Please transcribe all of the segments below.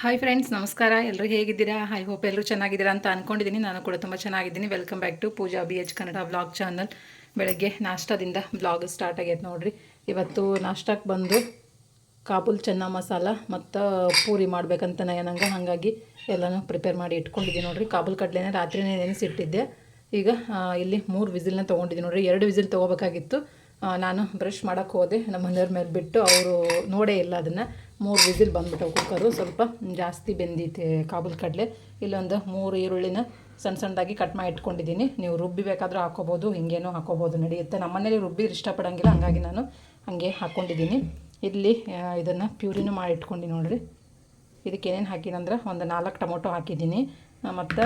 Hi friends ನಮಸ್ಕಾರ. ಎಲ್ಲರೂ ಹೇಗಿದ್ದೀರಾ? ಐ ಹೋಪ್ ಎಲ್ಲರೂ ಚೆನ್ನಾಗಿದ್ದೀರಾ ಅಂತ ಅಂದ್ಕೊಂಡಿದ್ದೀನಿ ನಾನು ಕೂಡ ತುಂಬ ಚೆನ್ನಾಗಿದ್ದೀನಿ. Welcome back to Pooja B H Kannada vlog channel ಬೆಳಗ್ಗೆ ನಾಷ್ಟದಿಂದ ಬ್ಲಾಗ್ ಸ್ಟಾರ್ಟ್ ಆಗೈತೆ ನೋಡಿರಿ. ಇವತ್ತು ನಾಷ್ಟಕ್ಕೆ ಬಂದು ಕಾಬೂಲ್ ಚೆನ್ನ ಮಸಾಲ ಮತ್ತು ಪೂರಿ ಮಾಡ್ಬೇಕಂತ ನಂಗೆ. ಹಾಗಾಗಿ ಎಲ್ಲನೂ ಪ್ರಿಪೇರ್ ಮಾಡಿ ಇಟ್ಕೊಂಡಿದ್ದೀನಿ ನೋಡ್ರಿ. ಕಾಬೂಲ್ ಕಡಲೆನೇ ರಾತ್ರಿನೇ ನೆನೆಸಿಟ್ಟಿದ್ದೆ ಈಗ ಇಲ್ಲಿ ಮೂರು ವಿಸಿಲ್ನ ತೊಗೊಂಡಿದ್ದೀನಿ ನೋಡಿರಿ. ಎರಡು ವಿಸಿಲ್ ತೊಗೋಬೇಕಾಗಿತ್ತು. ನಾನು ಬ್ರಷ್ ಮಾಡೋಕ್ಕೆ ಹೋದೆ. ನಮ್ಮ ಮನೆಯವ್ರ ಮೇಲೆ ಬಿಟ್ಟು ಅವರು ನೋಡೇ ಇಲ್ಲ ಅದನ್ನು. ಮೂರು ವಿಸಿಲ್ ಬಂದ್ಬಿಟ್ಟವು ಕುಕ್ಕರು ಸ್ವಲ್ಪ ಜಾಸ್ತಿ ಬೆಂದಿತ್ತು ಕಾಬೂಲ್ ಕಡಲೆ, ಇಲ್ಲೊಂದು ಮೂರು ಈರುಳ್ಳಿನ ಸಣ್ಣ ಸಣ್ಣದಾಗಿ ಕಟ್ ಮಾಡಿ ಇಟ್ಕೊಂಡಿದ್ದೀನಿ. ನೀವು ರುಬ್ಬಿ ಬೇಕಾದರೂ ಹಾಕೋಬೋದು, ಹಿಂಗೇನೋ ಹಾಕೋಬೋದು, ನಡೆಯುತ್ತೆ. ನಮ್ಮ ಮನೇಲಿ ರುಬ್ಬಿ ಇಷ್ಟಪಡೋಂಗಿಲ್ಲ, ಹಾಗಾಗಿ ನಾನು ಹಾಗೆ ಹಾಕ್ಕೊಂಡಿದ್ದೀನಿ ಇಲ್ಲಿ ಇದನ್ನು ಪ್ಯೂರಿನೂ ಮಾಡಿ ಇಟ್ಕೊಂಡು ನೋಡಿರಿ. ಇದಕ್ಕೆ ಏನೇನು ಹಾಕಿನಂದ್ರೆ ಒಂದು ನಾಲ್ಕು ಟೊಮೊಟೊ ಹಾಕಿದ್ದೀನಿ. ಮತ್ತು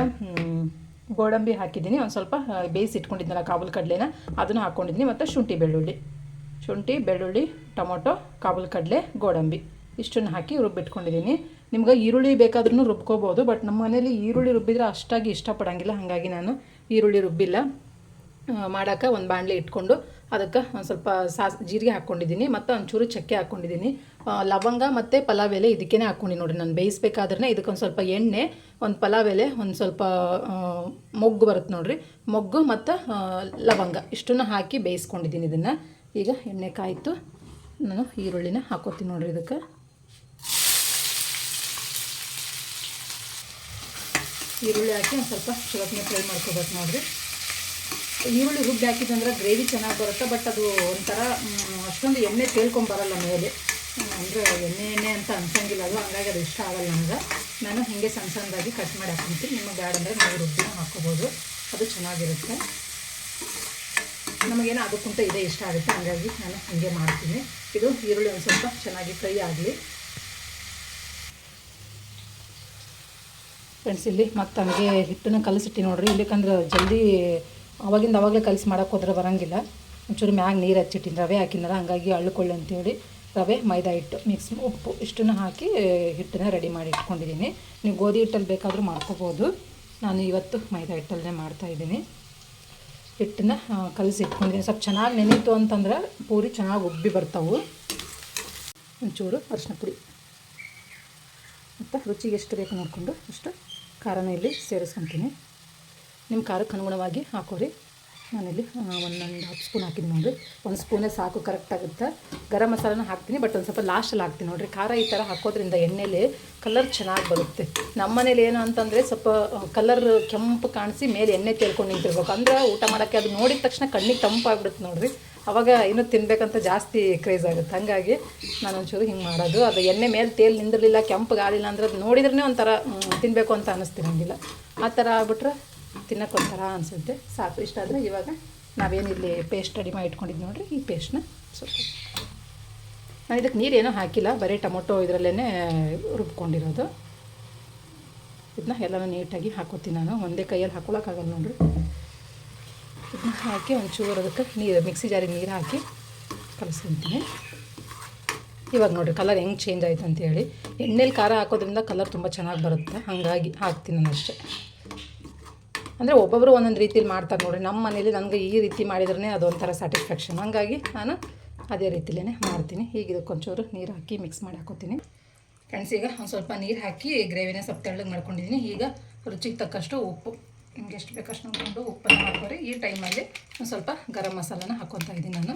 ಗೋಡಂಬಿ ಹಾಕಿದ್ದೀನಿ. ಒಂದು ಸ್ವಲ್ಪ ಬೇಯಿಸಿ ಇಟ್ಕೊಂಡಿದ್ನಲ್ಲ ಕಾಬೂಲ್ ಕಡಲೆನ, ಅದನ್ನು ಹಾಕ್ಕೊಂಡಿದ್ದೀನಿ ಮತ್ತು ಶುಂಠಿ ಬೆಳ್ಳುಳ್ಳಿ. ಶುಂಠಿ, ಬೆಳ್ಳುಳ್ಳಿ, ಟೊಮೊಟೊ, ಕಾಬೂಲ್ ಕಡಲೆ, ಗೋಡಂಬಿ. ಇಷ್ಟನ್ನು ಹಾಕಿ ರುಬ್ಬಿಟ್ಕೊಂಡಿದ್ದೀನಿ. ನಿಮ್ಗೆ ಈರುಳ್ಳಿ ಬೇಕಾದ್ರೂ ರುಬ್ಕೋಬೋದು ಬಟ್ ನಮ್ಮ ಮನೇಲಿ ಈರುಳ್ಳಿ ರುಬ್ಬಿದ್ರೆ ಅಷ್ಟಾಗಿ ಇಷ್ಟಪಡೋಂಗಿಲ್ಲ, ಹಾಗಾಗಿ ನಾನು ಈರುಳ್ಳಿ ರುಬ್ಬಿಲ್ಲ. ಮಾಡೋಕೆ ಒಂದು ಬಾಣಲೆ ಇಟ್ಕೊಂಡು ಅದಕ್ಕೆ ಒಂದು ಸ್ವಲ್ಪ ಸಾಸ್, ಜೀರಿಗೆ ಹಾಕ್ಕೊಂಡಿದ್ದೀನಿ, ಮತ್ತು ಒಂಚೂರು ಚಕ್ಕೆ ಹಾಕ್ಕೊಂಡಿದ್ದೀನಿ. ಲವಂಗ ಮತ್ತು ಪಲಾವ್ ಎಲೆ ಇದಕ್ಕೇ ಹಾಕ್ಕೊಂಡು ನೋಡಿ ನಾನು ಬೇಯಿಸ್ಬೇಕಾದ್ರೆ ಇದಕ್ಕೆ ಒಂದು ಸ್ವಲ್ಪ ಎಣ್ಣೆ, ಒಂದು ಪಲಾವ್ ಎಲೆ, ಒಂದು ಸ್ವಲ್ಪ ಮೊಗ್ಗು ಬರುತ್ತೆ ನೋಡಿರಿ. ಮೊಗ್ಗು ಮತ್ತು ಲವಂಗ ಇಷ್ಟನ್ನು ಹಾಕಿ ಬೇಯಿಸ್ಕೊಂಡಿದ್ದೀನಿ ಇದನ್ನು. ಈಗ ಎಣ್ಣೆ ಕಾಯಿತು, ನಾನು ಈರುಳ್ಳಿನ ಹಾಕೋತೀನಿ ನೋಡಿರಿ ಇದಕ್ಕೆ. ಈರುಳ್ಳಿ ಹಾಕಿ ಒಂದು ಸ್ವಲ್ಪ ಚಲೋತ್ನ ಫ್ರೈ ಮಾಡ್ಕೋಬೇಕು ನೋಡಿರಿ. ಈರುಳ್ಳಿ ರುಬ್ಬಿ ಹಾಕಿದಂದ್ರೆ ಗ್ರೇವಿ ಚೆನ್ನಾಗಿ ಬರುತ್ತೆ, ಬಟ್ ಅದು ಒಂಥರ ಅಷ್ಟೊಂದು ಎಣ್ಣೆ ತೇಲ್ಕೊಂಬರಲ್ಲ ಮೇಲೆ. ಅಂದರೆ ಎಣ್ಣೆ ಎಣ್ಣೆ ಅಂತ ಅನ್ಸಂಗಿಲ್ಲ ಅದು, ಹಂಗಾಗಿ ಅದು ಇಷ್ಟ ಆಗಲ್ಲ ನನಗೆ. ನಾನು ಹೀಗೆ ಸಣ್ಣ ಸಣ್ಣದಾಗಿ ಕಟ್ ಮಾಡಿ ಹಾಕೊಂತೀನಿ. ನಿಮ್ಮ ಬ್ಯಾಡ ಅಂದರೆ ನಾವು ರುಬ್ಬಿನ ಹಾಕ್ಕೋಬೋದು. ಅದು ಚೆನ್ನಾಗಿರುತ್ತೆ. ನಮಗೇನು ಅದಕ್ಕಿಂತ ಇದೇ ಇಷ್ಟ ಆಗುತ್ತೆ, ಹಂಗಾಗಿ ನಾನು ಹೀಗೆ ಮಾಡ್ತೀನಿ. ಇದು ಈರುಳ್ಳಿ ಒಂದು ಸ್ವಲ್ಪ ಚೆನ್ನಾಗಿ ಫ್ರೈ ಆಗಲಿ. ಫ್ರೆಂಡ್ಸ್ ಇಲ್ಲಿ ಮತ್ತು ಹಂಗೆ ಹಿಟ್ಟನ್ನು ಕಲಸಿಟ್ಟು ನೋಡ್ರಿ. ಇಲ್ಲಿಕಂದ್ರೆ ಜಲ್ದಿ ಅವಾಗಿಂದ ಅವಾಗಲೇ ಕಲಸಿ ಮಾಡೋಕೆ ಹೋದ್ರೆ ಬರೋಂಗಿಲ್ಲ. ಒಂಚೂರು ಮ್ಯಾಗ ನೀರು ಹಚ್ಚಿಟ್ಟಿನಿ ರವೆ ಹಾಕಿನಲ್ಲ ಹಂಗಾಗಿ ಅಳ್ಕೊಳ್ಳಿ ಅಂತೇಳಿ ರವೆ, ಮೈದಾ ಹಿಟ್ಟು ಮಿಕ್ಸ್ ಉಪ್ಪು ಇಷ್ಟನ್ನು ಹಾಕಿ ಹಿಟ್ಟನ್ನ ರೆಡಿ ಮಾಡಿ ಇಟ್ಕೊಂಡಿದ್ದೀನಿ. ನೀವು ಗೋಧಿ ಹಿಟ್ಟಲ್ಲಿ ಬೇಕಾದರೂ ಮಾಡ್ಕೋಬೋದು. ನಾನು ಇವತ್ತು ಮೈದಾ ಹಿಟ್ಟಲ್ಲೇ ಮಾಡ್ತಾಯಿದ್ದೀನಿ ಹಿಟ್ಟನ್ನ ಕಲಸಿ ಇಟ್ಕೊಂಡಿದ್ದೀನಿ. ಸ್ವಲ್ಪ ಚೆನ್ನಾಗಿ ನೆನೀತು ಅಂತಂದ್ರೆ ಪೂರಿ ಚೆನ್ನಾಗಿ ಉಬ್ಬಿ ಬರ್ತಾವೆ. ಒಂಚೂರು ಅರಿಶಿನ ಪುಡಿ. ಮತ್ತು ರುಚಿಗೆ ಎಷ್ಟು ಬೇಕು ನೋಡಿಕೊಂಡು ಅಷ್ಟು. ಖಾರನ ಇಲ್ಲಿ ಸೇರಿಸ್ಕೊತೀನಿ. ನಿಮ್ಮ ಖಾರಕ್ಕೆ ಅನುಗುಣವಾಗಿ ಹಾಕೋರಿ. ನಾನಿಲ್ಲಿ ಒಂದೊಂದು ಹತ್ತು ಸ್ಪೂನ್ ಹಾಕಿದ್ದೀನಿ ನೋಡಿರಿ ಒಂದು ಸ್ಪೂನೇ ಸಾಕು ಕರೆಕ್ಟ್ ಆಗುತ್ತೆ? ಗರಂ ಮಸಾಲನ ಹಾಕ್ತೀನಿ ಬಟ್ ಒಂದು ಸ್ವಲ್ಪ ಲಾಸ್ಟಲ್ಲಿ ಹಾಕ್ತೀನಿ ನೋಡಿರಿ. ಖಾರ ಈ ಥರ ಹಾಕೋದ್ರಿಂದ ಎಣ್ಣೆಲಿ ಕಲರ್ ಚೆನ್ನಾಗಿ ಬರುತ್ತೆ. ನಮ್ಮ ಮನೇಲಿ ಏನು ಅಂತಂದರೆ ಸ್ವಲ್ಪ ಕಲರ್ ಕೆಂಪು ಕಾಣಿಸಿ ಮೇಲೆ ಎಣ್ಣೆ ತೇಳ್ಕೊಂಡು ನಿಂತಿರ್ಬೇಕು. ಅಂದ್ರೆ ಊಟ ಮಾಡೋಕ್ಕೆ ಅದು ನೋಡಿದ ತಕ್ಷಣ ಕಣ್ಣಿಗೆ ತಂಪಾಗ್ಬಿಡುತ್ತೆ ನೋಡಿರಿ. ಅವಾಗ ಇನ್ನೂ ತಿನ್ಬೇಕಂತ ಜಾಸ್ತಿ ಕ್ರೇಜ್ ಆಗುತ್ತೆ. ಹಾಗಾಗಿ ನಾನು ಒಂಚೂರು ಹಿಂಗೆ ಮಾಡೋದು. ಅದು ಎಣ್ಣೆ ಮೇಲೆ ತೇಲ್ ನಿಂದಿರಲಿಲ್ಲ, ಕೆಂಪು ಗಾಳಿಲ್ಲ ಅಂದ್ರೆ ಅದು ನೋಡಿದ್ರೇ ಒಂಥರ ತಿನ್ನಬೇಕು ಅಂತ ಅನ್ನಿಸ್ತಿರಂಗಿಲ್ಲ ಆ ಥರ ಆಗ್ಬಿಟ್ರೆ ತಿನ್ನಕ್ಕೆ ಒಂಥರ ಅನಿಸುತ್ತೆ. ಸಾಕು, ಇಷ್ಟ ಆದರೆ ಇವಾಗ ನಾವೇನು ಇಲ್ಲಿ ಪೇಸ್ಟ್ ರೆಡಿ ಮಾಡಿ ಇಟ್ಕೊಂಡಿದ್ದು ನೋಡಿರಿ, ಈ ಪೇಸ್ಟ್ನ ಸ್ವಲ್ಪ ನಾನು ಇದಕ್ಕೆ ನೀರೇನೂ ಹಾಕಿಲ್ಲ, ಬರೀ ಟೊಮೊಟೊ ಇದರಲ್ಲೇ ರುಬ್ಕೊಂಡಿರೋದು. ಇದನ್ನ ಎಲ್ಲನೂ ನೀಟಾಗಿ ಹಾಕೋತೀನಿ ನಾನು, ಒಂದೇ ಕೈಯಲ್ಲಿ ಹಾಕೊಳಕ್ಕಾಗಲ್ಲ ನೋಡ್ರಿ. ಇದನ್ನ ಹಾಕಿ ಒಂಚೂರು ಅದಕ್ಕೆ ನೀರು, ಮಿಕ್ಸಿ ಜಾರಿಗೆ ನೀರು ಹಾಕಿ ಕಲಸ್ಕೊತೀನಿ. ಇವಾಗ ನೋಡಿರಿ ಕಲರ್ ಹೆಂಗೆ ಚೇಂಜ್ ಆಯ್ತು ಅಂತೇಳಿ. ಎಣ್ಣೆಲಿ ಖಾರ ಹಾಕೋದ್ರಿಂದ ಕಲರ್ ತುಂಬ ಚೆನ್ನಾಗಿ ಬರುತ್ತೆ, ಹಾಗಾಗಿ ಹಾಕ್ತೀನಿ ನಾನು ಅಷ್ಟೇ. ಅಂದರೆ ಒಬ್ಬೊಬ್ಬರು ಒಂದೊಂದು ರೀತಿಲಿ ಮಾಡ್ತಾರೆ ನೋಡಿರಿ. ನಮ್ಮ ಮನೇಲಿ ನನಗೆ ಈ ರೀತಿ ಮಾಡಿದ್ರೇ ಅದೊಂಥರ ಸ್ಯಾಟಿಸ್ಫ್ಯಾಕ್ಷನ್ ಹಾಗಾಗಿ ನಾನು ಅದೇ ರೀತಿಲೇ ಮಾಡ್ತೀನಿ. ಈಗ ಇದಕ್ಕೊಂಚೂರು ನೀರು ಹಾಕಿ ಮಿಕ್ಸ್ ಮಾಡಿ ಹಾಕೋತೀನಿ. ಫ್ರೆಂಡ್ಸ್, ಈಗ ಒಂದು ಸ್ವಲ್ಪ ನೀರು ಹಾಕಿ ಗ್ರೇವಿನ ಸ್ವಲ್ಪ ತೆಳ್ಳಗೆ ಮಾಡ್ಕೊಂಡಿದ್ದೀನಿ ಈಗ ರುಚಿಗೆ ತಕ್ಕಷ್ಟು ಉಪ್ಪು. ನಿಮ್ಗೆ ಎಷ್ಟು ಬೇಕಷ್ಟು ನೋಡಿಕೊಂಡು ಉಪ್ಪನ್ನು ಹಾಕೋರಿ. ಈ ಟೈಮಲ್ಲಿ ಒಂದು ಸ್ವಲ್ಪ ಗರಂ ಮಸಾಲನ ಹಾಕ್ಕೊತಾ ಇದ್ದೀನಿ ನಾನು.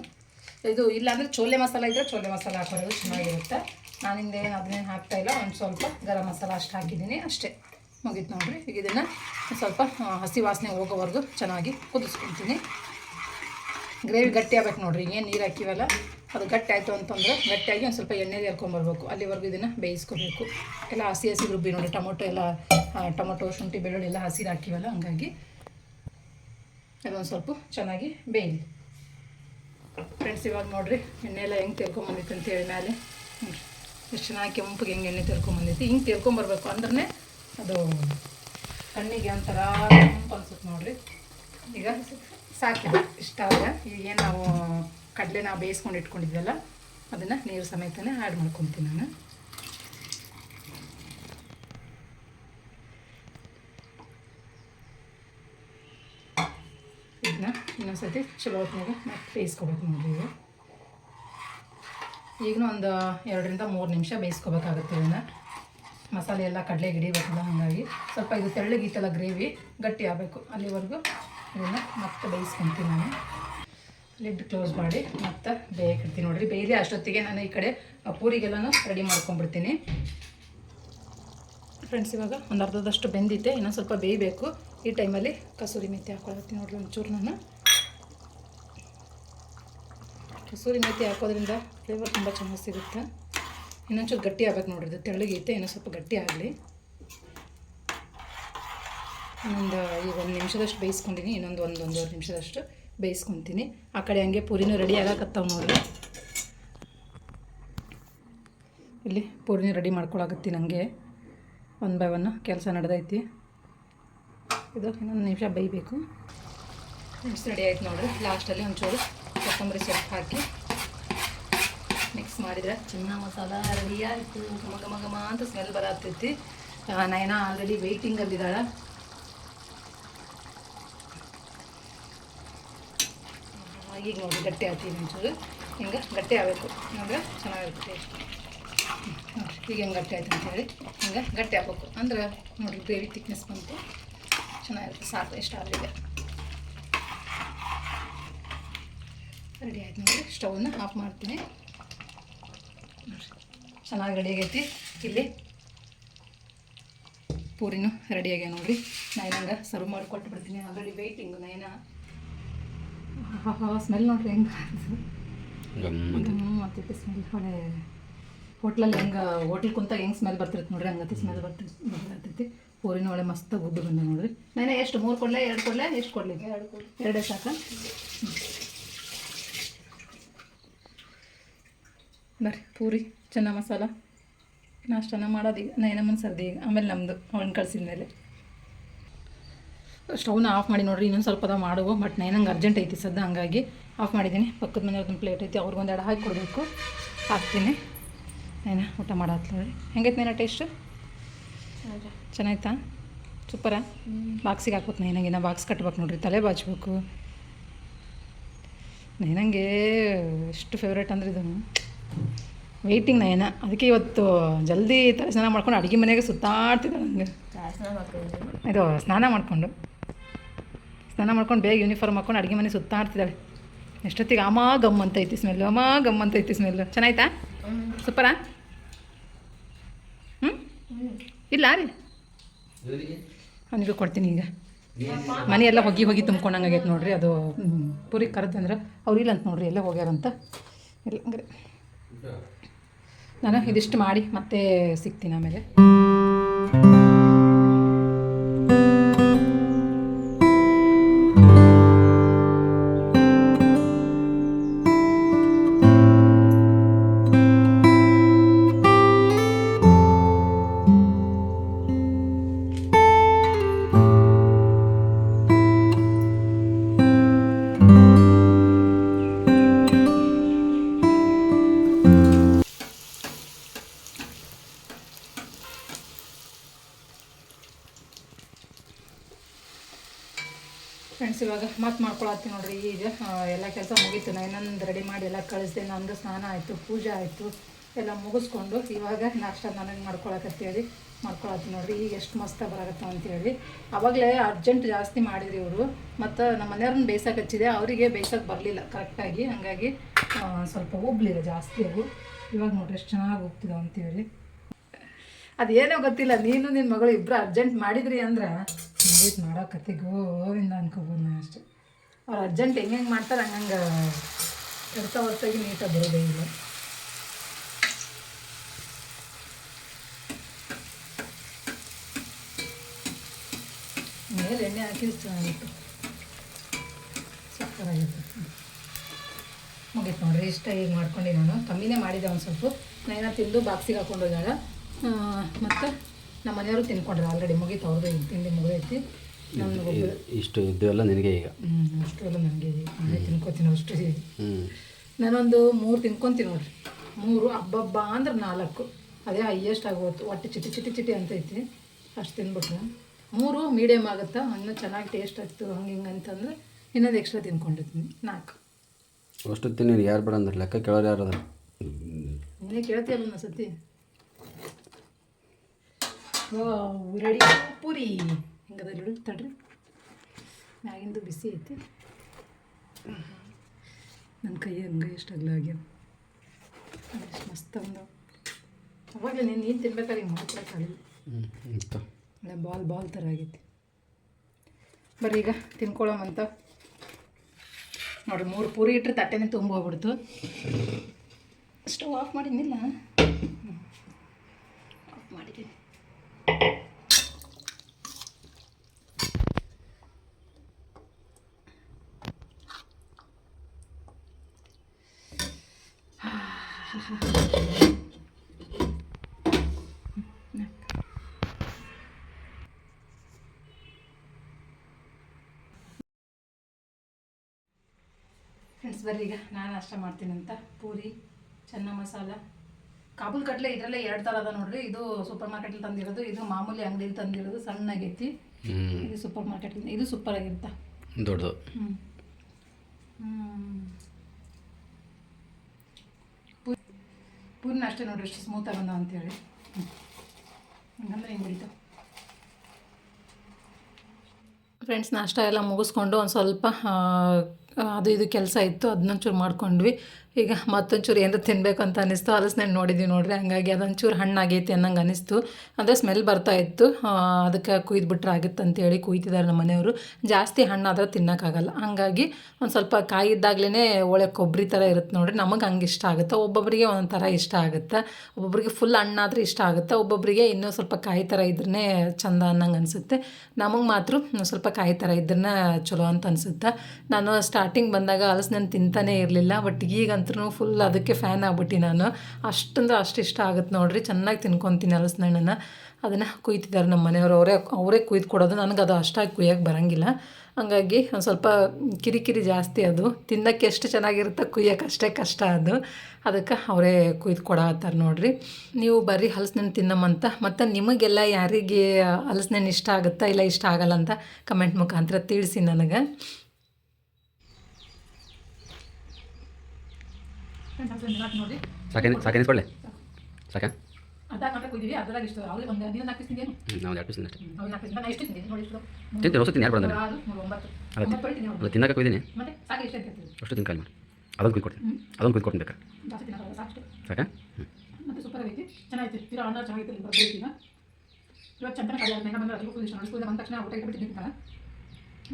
ಇದು ಇಲ್ಲಾಂದರೆ ಚೋಲೆ ಮಸಾಲ ಇದ್ದರೆ ಚೋಲೆ ಮಸಾಲ ಹಾಕೋದು ಚೆನ್ನಾಗಿರುತ್ತೆ. ನಾನಿಂದ ಏನು ಅದನ್ನೇನು ಹಾಕ್ತಾಯಿಲ್ಲ ಒಂದು ಸ್ವಲ್ಪ ಗರಂ ಮಸಾಲ ಅಷ್ಟು ಹಾಕಿದ್ದೀನಿ ಅಷ್ಟೇ. ಮುಗೀತು ನೋಡಿರಿ. ಈಗ ಇದನ್ನು ಸ್ವಲ್ಪ ಹಸಿ ವಾಸನೆ ಹೋಗೋವರೆಗೂ ಚೆನ್ನಾಗಿ ಕುದಿಸ್ಕೊತೀನಿ ಗ್ರೇವಿ ಗಟ್ಟಿ ಆಗ್ಬೇಕು ನೋಡ್ರಿ. ಏನು ನೀರು ಹಾಕಿವಲ್ಲ, ಅದು ಗಟ್ಟಿ ಆಯಿತು ಅಂತಂದ್ರೆ ಗಟ್ಟಿಯಾಗಿ ಒಂದು ಸ್ವಲ್ಪ ಎಣ್ಣೆ ಎರ್ಕೊಂಬರ್ಬೇಕು ಅಲ್ಲಿವರೆಗೂ ಇದನ್ನು ಬೇಯಿಸ್ಕೋಬೇಕು. ಎಲ್ಲ ಹಸಿ ಹಸಿ ರುಬ್ಬಿ ನೋಡಿ, ಟೊಮೊಟೊ ಎಲ್ಲ ಟೊಮೊಟೊ, ಶುಂಠಿ, ಬೆಳ್ಳುಳ್ಳಿ ಎಲ್ಲ ಹಸಿರು ಹಾಕಿವಲ್ಲ, ಹಂಗಾಗಿ ಅದೊಂದು ಸ್ವಲ್ಪ ಚೆನ್ನಾಗಿ ಬೇಯಲಿ. ಫ್ರೆಂಡ್ಸ್ ಇವಾಗ ನೋಡ್ರಿ, ಎಣ್ಣೆ ಎಲ್ಲ ಹೆಂಗೆ ತೆರ್ಕೊಂಬಂದಿತ್ತು ಅಂತೇಳಿ ಮೇಲೆ ನೋಡಿರಿ, ಎಷ್ಟು ಚೆನ್ನಾಗಿ ಕೆಂಪಿಗೆ ಹೆಂಗೆ ಎಣ್ಣೆ ತೆರ್ಕೊಂಬಂದಿತ್ತು ಹಿಂಗೆ ತೆರ್ಕೊಂಬರ್ಬೇಕು ಅಂದ್ರೆ ಅದು ಕಣ್ಣಿಗೆ ಒಂಥರ ಕೆಂಪು ಅನ್ಸುತ್ತೆ ನೋಡ್ರಿ. ಈಗ ಸಾಕು ಇಷ್ಟ ಆದರೆ ಈಗ ಏನು ನಾವು ಕಡಲೆ ನಾವು ಬೇಯಿಸ್ಕೊಂಡು ಇಟ್ಕೊಂಡಿದ್ವಲ್ಲ, ಅದನ್ನು ನೀರು ಸಮೇತನೇ ಆ್ಯಡ್ ಮಾಡ್ಕೊತೀನಿ ನಾನು. ಇದನ್ನ ಇನ್ನೊಂದ್ಸತಿ ಚಲೋ ಹೊತ್ತಿನಾಗ ಮತ್ತೆ ಬೇಯಿಸ್ಕೊಬೇಕು ನೋಡ್ರಿ ಈಗ. ಈಗಲೂ ಒಂದು ಎರಡರಿಂದ ಮೂರು ನಿಮಿಷ ಬೇಯಿಸ್ಕೋಬೇಕಾಗುತ್ತೆ ಇದನ್ನು. ಮಸಾಲೆ ಎಲ್ಲ ಕಡಲೆ ಗಿಡಿಬೇಕಲ್ಲ ಹಾಗಾಗಿ ಸ್ವಲ್ಪ ಇದು ತೆಳ್ಳಗಿತ್ತಲ್ಲ ಗ್ರೇವಿ ಗಟ್ಟಿ ಆಗಬೇಕು. ಅಲ್ಲಿವರೆಗೂ ಇದನ್ನು ಮತ್ತೆ ಬೇಯಿಸ್ಕೊತೀನಿ ನಾನು. ಲಿಡ್ ಕ್ಲೋಸ್ ಮಾಡಿ ಮತ್ತೆ ಬೇಯಕ್ಕಿಡ್ತೀನಿ ನೋಡಿರಿ. ಬೇಯಲಿ ಅಷ್ಟೊತ್ತಿಗೆ ನಾನು ಈ ಕಡೆ ಪೂರಿಗೆಲ್ಲನೂ ರೆಡಿ ಮಾಡ್ಕೊಂಡ್ಬಿಡ್ತೀನಿ. ಫ್ರೆಂಡ್ಸ್, ಇವಾಗ ಒಂದು ಅರ್ಧದಷ್ಟು ಬೆಂದಿದ್ದೆ ಇನ್ನೊಂದು ಸ್ವಲ್ಪ ಬೇಯಬೇಕು. ಈ ಟೈಮಲ್ಲಿ ಕಸೂರಿ ಮೆಥಿ ಹಾಕೊಳತ್ತೀನಿ ನೋಡಿರಿ ಒಂಚೂರು ನಾನು. ಕಸೂರಿ ಮೆಥಿ ಹಾಕೋದ್ರಿಂದ ಫ್ಲೇವರ್ ತುಂಬ ಚೆನ್ನಾಗಿ ಸಿಗುತ್ತೆ. ಇನ್ನೊಂಚೂರು ಗಟ್ಟಿ ಆಗ್ಬೇಕು ನೋಡ್ರಿ, ಇದು ತೆಳ್ಳಗೈತೆ ಇನ್ನೊಂದು ಸ್ವಲ್ಪ ಗಟ್ಟಿ ಆಗಲಿ. ಇನ್ನೊಂದು, ಈಗ ಒಂದು ನಿಮಿಷದಷ್ಟು ಬೇಯಿಸ್ಕೊಂಡಿನಿ, ಇನ್ನೊಂದು ಒಂದು ಒಂದೂವರೆ ನಿಮಿಷದಷ್ಟು ಬೇಯಿಸ್ಕೊತೀನಿ. ಆ ಕಡೆ ಹಂಗೆ ಪೂರಿನೂ ರೆಡಿ ಆಗಕತ್ತಾವೆ ನೋಡ್ರಿ. ಇಲ್ಲಿ ಪೂರಿನೂ ರೆಡಿ ಮಾಡ್ಕೊಳಕತ್ತಿ ನನಗೆ ಒನ್ ಬೈ ಒನ್ ಕೆಲಸ ನಡೆದೈತಿ. ಇದು ಇನ್ನೊಂದು ನಿಮಿಷ ಬೇಯಬೇಕು. ನಿಮಿಷ ರೆಡಿ ಆಯ್ತು ನೋಡ್ರಿ ಲಾಸ್ಟಲ್ಲಿ ಒಂಚೂರು ಕೊತ್ತಂಬರಿ ಸೊಪ್ಪು ಹಾಕಿ. ಮಿಕ್ಸ್ ಮಾಡಿದ್ರೆ ಚಿನ್ನ ಮಸಾಲ ರೆಡಿ ಆಯಿತು ಘಮ ಘಮ ಘಮ ಅಂತ ಸ್ಮೆಲ್ ಬರತ್ತೈತಿ ನಯನ ಆಲ್ರೆಡಿ ವೆಯ್ಟಿಂಗಲ್ಲಿದ್ದಾಳೆ ಈಗ ನೋಡಿ, ಗಟ್ಟಿ ಹಾಕ್ತೀನಿ ಒಂಚೂರು. ಹಿಂಗೆ ಗಟ್ಟಿ ಆಗಬೇಕು. ನೋಡ್ರೆ, ಚೆನ್ನಾಗಿರುತ್ತೆ ನೋಡಿರಿ, ಈಗ ಹೆಂಗೆ ಗಟ್ಟಿ ಆಯ್ತು ಅಂತೇಳಿ ಹಿಂಗೆ ಗಟ್ಟಿ ಆಗ್ಬೇಕು. ಅಂದ್ರೆ ನೋಡಿ ಗ್ರೇವಿ ತಿಕ್ನೆಸ್ ಬಂತು. ಚೆನ್ನಾಗಿರುತ್ತೆ, ಸಾಕು, ಇಷ್ಟ ಆಗಲಿದೆ ರೆಡಿ ಆಯ್ತು ನೋಡಿ ಸ್ಟವನ್ನು ಆಫ್ ಮಾಡ್ತೀನಿ. ನೋಡ್ರಿ ಚೆನ್ನಾಗಿ ರೆಡಿ ಆಗೈತಿ. ಇಲ್ಲಿ ಪೂರಿನೂ ರೆಡಿ ಆಗ್ಯಾವ ನೋಡ್ರಿ. ನೈನಂಗೆ ಸರ್ವ್ ಮಾಡಿ ಕೊಟ್ಟು ಬಿಡ್ತೀನಿ. ಆಲ್ರೆಡಿ ವೆಯ್ಟಿಂಗು ನೈನ ಸ್ಮೆಲ್ ನೋಡ್ರಿ ಹೆಂಗೆ ಮತ್ತೆ ಸ್ಮೆಲ್ ಹೊಳೆ ಹೋಟ್ಲಲ್ಲಿ ಹೆಂಗೆ ಹೋಟ್ಲ್ ಕುಂತ ಹೆಂಗೆ ಸ್ಮೆಲ್ ಬರ್ತಿರುತ್ತೆ ನೋಡ್ರಿ. ಹಂಗತಿ ಸ್ಮೆಲ್ ಬರ್ತಿರ್ತೈತಿ. ಬರ್ತೈತಿ ಪೂರಿನ ಒಳ್ಳೆ ಮಸ್ತ್ ಗುಡ್ಡು ಬಂದ ನೋಡ್ರಿ. ನಾನು ಎಷ್ಟು? ಮೂರು ಕೊಡಲೆ ಎರಡು ಕೊಡಲೆ ಎಷ್ಟು ಕೊಡಲಿ ಎರಡು ಕೊಡಲಿ? ಎರಡೇ ಸಾಕ? ಬರ್ರಿ ಪೂರಿ ಚೆನ್ನ ಮಸಾಲ. ನಾಷ್ಟನ ಮಾಡೋದು ಈಗ ನೈನಮ್ಮನ ಸರ್ದಿ ಈಗ. ಆಮೇಲೆ ನಮ್ಮದು ಅವಳನ್ನ ಕಳ್ಸಿದ ಮೇಲೆ. ಸ್ಟವ್ನ ಆಫ್ ಮಾಡಿ ನೋಡ್ರಿ ಇನ್ನೊಂದು ಸ್ವಲ್ಪ ಅದ ಮಾಡುವ ಬಟ್ ನೈನಂಗೆ ಅರ್ಜೆಂಟ್ ಐತಿ ಸದ್ದು ಹಂಗಾಗಿ ಆಫ್ ಮಾಡಿದ್ದೀನಿ. ಪಕ್ಕದ ಮನೆಯವ್ರದ್ದು ಪ್ಲೇಟ್ ಐತಿ ಅವ್ರಿಗೆ ಎರಡು ಹಾಕಿ ಕೊಡಬೇಕು. ಹಾಕ್ತೀನಿ. ನೈನ ಊಟ ಮಾಡತ್ತ ನೋಡಿ ಹೆಂಗೈತೆ ನೇನ ಟೇಸ್ಟ್? ಚೆನ್ನಾಯ್ತಾ? ಸೂಪರಾ? ಬಾಕ್ಸಿಗೆ ಹಾಕ್ಬೇಕು ನೈನಂಗೆ ನಾ ಬಾಕ್ಸ್ ಕಟ್ಬೇಕು ನೋಡ್ರಿ ತಲೆ ಬಾಚ್ಬೇಕು. ನೈನಂಗೆ ಎಷ್ಟು ಫೇವ್ರೇಟ್ ಅಂದ್ರೆ ಇದು. ವೆಯ್ಟಿಂಗ್ ನಯನ ಅದಕ್ಕೆ ಇವತ್ತು ಜಲ್ದಿ ತಲೆ ಸ್ನಾನ ಮಾಡ್ಕೊಂಡು ಅಡುಗೆ ಮನೆಗೆ ಸುತ್ತಾಡ್ತಿದ್ದೆ ನನಗೆ ಇದು ಸ್ನಾನ ಮಾಡಿಕೊಂಡು. ಸ್ನಾನ ಮಾಡ್ಕೊಂಡು ಬೇಗ ಯೂನಿಫಾರ್ಮ್ ಹಾಕೊಂಡು ಅಡುಗೆ ಮನೆ ಸುತ್ತಾಡ್ತಿದ್ದಾಳೆ. ಎಷ್ಟೊತ್ತಿಗೆ ಅಮ್ಮ ಗಮ್ ಅಂತ ಐತಿ ಸ್ಮೆಲ್ಲು ಅಮ್ಮ ಗಮ್ ಅಂತ ಐತಿ ಸ್ಮೆಲ್ಲು ಚೆನ್ನಾಯ್ತಾ? ಸೂಪರಾ? ಹ್ಞೂ ಇಲ್ಲ ರೀ ಅವನಿಗೆ ಕೊಡ್ತೀನಿ ಈಗ. ಮನೆಯೆಲ್ಲ ಹೊಗಿ ಹೋಗಿ ತುಂಬ್ಕೊಂಡಂಗೆ ಆಗೈತೆ ನೋಡ್ರಿ. ಅದು ಪೂರಿ ಪುರಿ ಕರೆದಂದ್ರೆ ಅವ್ರು ಇಲ್ಲ ಅಂತ ನೋಡ್ರಿ ಎಲ್ಲ ಹೋಗ್ಯಾರಂತ. ಇಲ್ಲ ಹಂಗಾರೆ. ನಾನು ಇದಿಷ್ಟು ಮಾಡಿ ಮತ್ತೆ ಸಿಗ್ತೀನಿ ಆಮೇಲೆ. ಈಗ ಎಲ್ಲ ಕೆಲಸ ಮುಗೀತು. ನಾನು ಇನ್ನೊಂದು ರೆಡಿ ಮಾಡಿ ಎಲ್ಲ ಕಳಿಸ್ದೆ. ನಂದು ಸ್ನಾನ ಆಯಿತು, ಪೂಜೆ ಆಯಿತು. ಎಲ್ಲ ಮುಗಿಸ್ಕೊಂಡು ಇವಾಗ ನಾಷ್ಟ ನನಗೆ ಮಾಡ್ಕೊಳಕತ್ತೇಳಿ ಮಾಡ್ಕೊಳತ್ತೆ ನೋಡ್ರಿ. ಈಗ ಎಷ್ಟು ಮಸ್ತ ಬರಾಗತ್ತೆ ಅಂತೇಳಿ. ಅವಾಗಲೇ ಅರ್ಜೆಂಟ್ ಜಾಸ್ತಿ ಮಾಡಿದ್ರಿ ಇವರು. ಮತ್ತು ನಮ್ಮ ಮನೆಯವ್ರನ್ನ ಬೇಯ್ಸಕ್ಕೆ ಹಚ್ಚಿದೆ. ಅವರಿಗೆ ಬೇಯ್ಸಕ್ಕೆ ಬರಲಿಲ್ಲ. ಕರೆಕ್ಟಾಗಿ ಹಾಗಾಗಿ ಸ್ವಲ್ಪ ಹೋಗ್ಲಿಲ್ಲ ಜಾಸ್ತಿ ಅವು. ಇವಾಗ ನೋಡ್ರಿ ಎಷ್ಟು ಚೆನ್ನಾಗಿ ಹೋಗ್ತಿದ್ದಾವೆ ಅಂತೇಳಿ. ಅದೇನೋ ಗೊತ್ತಿಲ್ಲ. ನೀನು ನಿನ್ನ ಮಗಳು ಇಬ್ಬರು ಅರ್ಜೆಂಟ್ ಮಾಡಿದ್ರಿ ಅಂದ್ರೆ ಮಾಡೋಕತ್ತಿ. ಗೋವಿಂದ ಅನ್ಕೋಬೋದು ನಾ ಅಷ್ಟೆ. ಅವ್ರು ಅರ್ಜೆಂಟ್ ಹೆಂಗೆ ಹೆಂಗೆ ಮಾಡ್ತಾರೆ ಹಂಗಂಗೆ ಕೆಡ್ತಾ ಹೊತ್ತಾಗಿ ನೀಟಾಗಿ ಬರೋದೇ ಇಲ್ಲ. ಮೇಲೆ ಎಣ್ಣೆ ಹಾಕಿ ಚೆನ್ನಾಗಿತ್ತು. ಸಕ್ಕರಾಗಿತ್ತು ಮುಗೀತು ನೋಡ್ರಿ, ಇಷ್ಟ ಈಗ ಮಾಡ್ಕೊಂಡು ನಾನು. ಕಮ್ಮಿನೇ ಮಾಡಿದ್ದೆ ಒಂದು ಸ್ವಲ್ಪ. ನೈನ ತಿಂದು ಬಾಕ್ಸಿಗೆ ಹಾಕೊಂಡು ಹೋದಾಗ ಮತ್ತು ನಮ್ಮ ಮನೆಯವರು ತಿನ್ಕೊಂಡ್ರೆ ಆಲ್ರೆಡಿ ಮುಗೀತು ಅವ್ರದ್ದು ತಿಂಡಿ ಮುಗಿದೈತಿ. ಇಷ್ಟು ಇದೆಲ್ಲ ನಿನಗೆ ಈಗ. ಹ್ಞೂ ಅಷ್ಟು ಎಲ್ಲ ನನಗೆ ನಾನೇ ತಿನ್ಕೋತೀನಿ ಅಷ್ಟು ನಾನೊಂದು ಮೂರು ತಿನ್ಕೊತೀನಿ ನೋಡ್ರಿ. ಮೂರು ಹಬ್ಬಬ್ಬ ಅಂದ್ರೆ ನಾಲ್ಕು. ಅದೇ ಹೈಯೆಸ್ಟ್ ಆಗೋತು ಒಟ್ಟು ಚಿಟಿ ಚಿಟಿ ಚಿಟಿ ಅಂತೈತಿ ಅಷ್ಟು ತಿನ್ಬಿಟ್ರೆ ಮೂರು ಮೀಡಿಯಮ್ ಆಗುತ್ತಾ? ಹಣ್ಣು ಚೆನ್ನಾಗಿ ಟೇಸ್ಟ್ ಆಗ್ತು ಹಂಗೆ ಹಿಂಗೆ ಅಂತಂದ್ರೆ ಇನ್ನೊಂದು ಎಕ್ಸ್ಟ್ರಾ ತಿನ್ಕೊಂಡಿರ್ತೀನಿ ನಾಲ್ಕು. ಅಷ್ಟು ತಿನ್ನಿ ಯಾರು ಬೇಡ ಅಂದ್ರೆ ಲೆಕ್ಕ ಕೇಳೋರು ಯಾರು ಅದ್ರ? ನೀನೇ ಕೇಳ್ತೀಯಲ್ಲ ಒಂದು ಸತಿ ರೆಡಿ ಪೂರಿ. ಹಿಂಗದ ಇಡು ತಡ್ರಿ. ಮ್ಯಾಗಿಂದು ಬಿಸಿ ಐತಿ. ನನ್ನ ಕೈ ಹಂಗೆ ಎಷ್ಟು ಅಗಲ ಆಗ್ಯಾವ ಎಷ್ಟು ಮಸ್ತ್ ಒಂದು ಅವಾಗಲೇ ನೀನು ನೀನು ತಿನ್ಬೇಕಾದ್ರೆ ಹಿಂಗೆ ಅದೇ ಬಾಲ್ ಬಾಲ್ ಥರ ಆಗೈತಿ. ಬರ್ರಿ ಈಗ ತಿನ್ಕೊಳ್ಳೋಮಂತ ನೋಡ್ರಿ ಮೂರು ಪೂರಿ ಇಟ್ಟರೆ ತಟ್ಟೆನೇ ತುಂಬ ಹೋಗ್ಬಿಡ್ತು. ಸ್ಟವ್ ಆಫ್ ಮಾಡಿದ್ನಿಲ್ಲ. ಆಫ್ ಮಾಡಿದ್ದೀನಿ ಫ್ರೆಂಡ್ಸ್ ಬರ್ರಿ ಈಗ ನಾನು ನಾಷ್ಟ ಮಾಡ್ತೀನಂತ ಪೂರಿ ಚೆನ್ನ ಮಸಾಲ. ಕಾಬೂಲ್ ಕಡಲೆ ಇದರಲ್ಲೇ ಎರಡು ಥರ ಅದ ನೋಡ್ರಿ. ಇದು ಸೂಪರ್ ಮಾರ್ಕೆಟಲ್ಲಿ ತಂದಿರೋದು ಇದು ಮಾಮೂಲಿ ಅಂಗಡಿಲಿ ತಂದಿರೋದು ಸಣ್ಣಗೈತಿ. ಇದು ಸೂಪರ್ ಮಾರ್ಕೆಟ್ ಇದು ಸೂಪರ್ ಆಗಿರುತ್ತ? ದೊಡ್ಡದು. ಪೂರ್ಣ ಅಷ್ಟೇ ನೋಡ್ರಿ ಎಷ್ಟು ಸ್ಮೂತಾಗಿ ಬಂದ ಅಂತೇಳಿ. ಹಂಗಂದ್ರೆ ಹಿಂಗೆ ಫ್ರೆಂಡ್ಸ್ ನಾಷ್ಟ ಎಲ್ಲ ಮುಗಿಸ್ಕೊಂಡು ಒಂದು ಸ್ವಲ್ಪ ಆ, ಅದು ಇದು ಕೆಲಸ ಇತ್ತು ಅದನ್ನೊಂಚೂರು ಮಾಡ್ಕೊಂಡ್ವಿ. ಈಗ ಮತ್ತೊಂಚೂರು ಏನಾರ ತಿನ್ನಬೇಕು ಅಂತ ಅನಿಸ್ತು. ಹಲಸಿನ ನೋಡಿದ್ವಿ ನೋಡ್ರಿ, ಹಂಗಾಗಿ ಅದೊಂಚೂರು ಹಣ್ಣಾಗೈತಿ ಅನ್ನಂಗೆ ಅನಿಸ್ತು. ಅಂದರೆ ಸ್ಮೆಲ್ ಬರ್ತಾ ಇತ್ತು. ಅದಕ್ಕೆ ಕುಯ್ದುಬಿಟ್ರೆ ಆಗುತ್ತೆ ಅಂತೇಳಿ ಕುಯ್ತಿದ್ದಾರೆ ನಮ್ಮ ಮನೆಯವರು. ಜಾಸ್ತಿ ಹಣ್ಣಾದ್ರೆ ತಿನ್ನೋಕ್ಕಾಗಲ್ಲ. ಹಂಗಾಗಿ ಒಂದು ಸ್ವಲ್ಪ ಕಾಯಿ ಇದ್ದಾಗಲೇ ಒಳ್ಳೆ ಕೊಬ್ಬರಿ ಥರ ಇರುತ್ತೆ ನೋಡ್ರಿ. ನಮಗೆ ಹಂಗೆ ಇಷ್ಟ ಆಗುತ್ತೆ. ಒಬ್ಬೊಬ್ಬರಿಗೆ ಒಂಥರ ಥರ ಇಷ್ಟ ಆಗುತ್ತೆ. ಒಬ್ಬೊಬ್ಬರಿಗೆ ಫುಲ್ ಹಣ್ಣಾದರೆ ಇಷ್ಟ ಆಗುತ್ತೆ. ಒಬ್ಬೊಬ್ಬರಿಗೆ ಇನ್ನೂ ಸ್ವಲ್ಪ ಕಾಯಿ ಥರ ಇದ್ರೇ ಚಂದ ಅನ್ನಂಗೆ ಅನಿಸುತ್ತೆ. ನಮಗೆ ಮಾತ್ರ ಸ್ವಲ್ಪ ಕಾಯಿ ಥರ ಇದ್ರನ್ನ ಚಲೋ ಅಂತ ಅನಿಸುತ್ತೆ. ನಾನು ಸ್ಟಾರ್ಟಿಂಗ್ ಬಂದಾಗ ಹಲಸಿನ ತಿಂತಾನೇ ಇರಲಿಲ್ಲ. ಬಟ್ ಈಗಂತೂ ಫುಲ್ ಅದಕ್ಕೆ ಫ್ಯಾನ್ ಆಗ್ಬಿಟ್ಟು ನಾನು. ಅಷ್ಟಂದ್ರೆ ಅಷ್ಟು ಇಷ್ಟ ಆಗುತ್ತೆ ನೋಡ್ರಿ, ಚೆನ್ನಾಗಿ ತಿನ್ಕೊತೀನಿ ಹಲಸಿನ ಹಣ್ಣನ್ನು ಅದನ್ನು ಕುಯ್ತಿದ್ದಾರೆ ನಮ್ಮ ಮನೆಯವರು, ಅವರೇ ಅವರೇ ಕುಯ್ದು ಕೊಡೋದು. ನನಗೆ ಅದು ಅಷ್ಟಾಗಿ ಕುಯ್ಯೋಕೆ ಬರೋಂಗಿಲ್ಲ. ಹಂಗಾಗಿ ಒಂದು ಸ್ವಲ್ಪ ಕಿರಿಕಿರಿ ಜಾಸ್ತಿ ಅದು. ತಿನ್ನೋಕ್ಕೆ ಎಷ್ಟು ಚೆನ್ನಾಗಿರುತ್ತೆ ಕುಯ್ಯೋಕೆ ಅಷ್ಟೇ ಕಷ್ಟ ಅದು. ಅದಕ್ಕೆ ಅವರೇ ಕುಯ್ದು ಕೊಡತ್ತಾರೆ ನೋಡ್ರಿ. ನೀವು ಬರೀ ಹಲಸಿನ ತಿನ್ನಮ್ಮಂತ, ಮತ್ತು ನಿಮಗೆಲ್ಲ ಯಾರಿಗೆ ಹಲಸಿನ ಇಷ್ಟ ಆಗುತ್ತಾ ಇಲ್ಲ ಇಷ್ಟ ಆಗಲ್ಲ ಅಂತ ಕಮೆಂಟ್ ಮುಖಾಂತರ ತಿಳಿಸಿ ನನಗೆ ನೋಡಿ ಸಾಕೆ ಸಾಕೆ ನಿಸ್ಕೊಳ್ಳೆ ಸಾಕಾ ಅರ್ಧ ಗಂಟೆ ಕುಯ್ದೀವಿ ಅದ್ರಾಗ ಇಷ್ಟು ಅವ್ರಿಗೆ ಒಂದು ನೀನು ನಾಲ್ಕು ತಿಂದೇನು ಹ್ಞೂ ನಾವು ಎರಡು ಪೀಸ್ ಅಷ್ಟೇ ಅವ್ರಿಗೆ ನಾಲ್ಕು ನಾನು ಎಷ್ಟು ತಿಂತೀನಿ ಹೊಸ ತಿಂದು ಯಾರು ಒಂಬತ್ತು. ಅಲ್ಲ ತಿನ್ನಕ್ಕೆ ಕೊಯ್ದೀನಿ. ಮತ್ತೆ ಸಾಕು ಅಷ್ಟು ತಿನ್ನು ಕಾಲ್ ಮಾಡಿ. ಅದೊಂದು ಕುಯ್ದು ಕೊಡ್ತೀನಿ. ಅದೊಂದು ಕುಯ್ದು ಕೊಡ್ತೀನಿ ಬೇಕಾ? ಸಾಕಾ? ಮತ್ತೆ ಬಂದ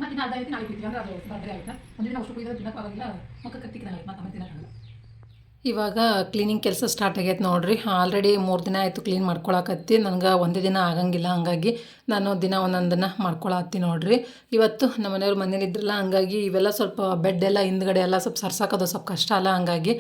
ಮತ್ತೆ ಐತಿ ನಾಳೆ ಕುಯ್ತೀವಿ. ಅಂದ್ರೆ ಅದು ಬರ್ಡೇ ಆಗುತ್ತೆ ಒಂದಿನ ಅಷ್ಟು ಕುಯ್ದು ತಿನ್ನೋಕ್ಕಾಗಲ್ಲ ಮಕ್ಕ ಆಗುತ್ತೆ ಮತ್ತೆ ಆಮೇಲೆ ತಿನ್ನೋಕ್ಕಾಗಲ್ಲ. ಇವಾಗ ಕ್ಲೀನಿಂಗ್ ಕೆಲಸ ಸ್ಟಾರ್ಟ್ ಆಗೈತೆ ನೋಡಿರಿ. ಆಲ್ರೆಡಿ ಮೂರು ದಿನ ಆಯಿತು ಕ್ಲೀನ್ ಮಾಡ್ಕೊಳಕತ್ತಿ. ನನಗೆ ಒಂದೇ ದಿನ ಆಗಂಗಿಲ್ಲ. ಹಂಗಾಗಿ ನಾನು ದಿನ ಒಂದೊಂದನ್ನು ಮಾಡ್ಕೊಳತ್ತೀನಿ ನೋಡ್ರಿ. ಇವತ್ತು ನಮ್ಮ ಮನೆಯವ್ರ ಮನೇಲಿ ಇದ್ರಲ್ಲ, ಹಂಗಾಗಿ ಇವೆಲ್ಲ ಸ್ವಲ್ಪ ಬೆಡ್ ಎಲ್ಲ ಹಿಂದ್ಗಡೆ ಎಲ್ಲ ಸ್ವಲ್ಪ ಸರ್ಸಾಕೋದು ಸ್ವಲ್ಪ ಕಷ್ಟ ಅಲ್ಲ, ಹಂಗಾಗಿ